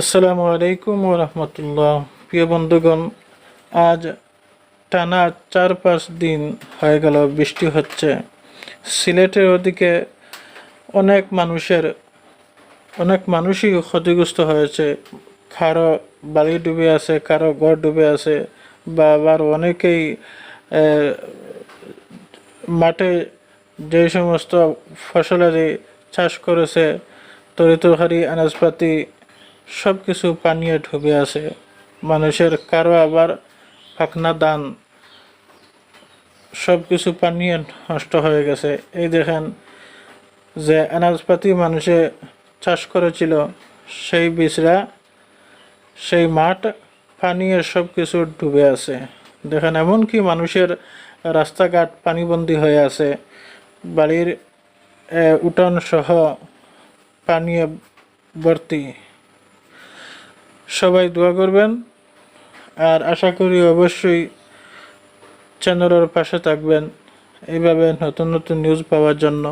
আসসালামু আলাইকুম রহমতুল্লাহ। প্রিয় বন্ধুগণ, আজ টানা চার পাঁচ দিন হয়ে গেল, বৃষ্টি হচ্ছে। সিলেটের ওদিকে অনেক মানুষের, অনেক মানুষই ক্ষতিগ্রস্ত হয়েছে। কারও বাড়ি ডুবে আছে, কারও ঘর ডুবে আছে, বা আবার অনেকেই মাঠে যে সমস্ত ফসলেরই চাষ করেছে তরিতরকারি আনাজপাতি সব কিছু পানিয়ে ডুবে আছে। মানুষের কারও আবার ফাকনা দান। সব কিছু পানিয়ে নষ্ট হয়ে গেছে। এই দেখেন যে আনাজপাতি মানুষে চাষ করেছিল, সেই বীজরা, সেই মাঠ, পানিয়ে সব কিছু ডুবে আছে। দেখেন এমনকি মানুষের রাস্তাঘাট পানিবন্দী হয়ে আছে। বাড়ির উঠান সহ পানীয় ভর্তি। সবাই দোয়া করবেন। আর আশা করি অবশ্যই চ্যানেলের পাশে থাকবেন। এইভাবে নতুন নতুন নিউজ পাওয়ার জন্য।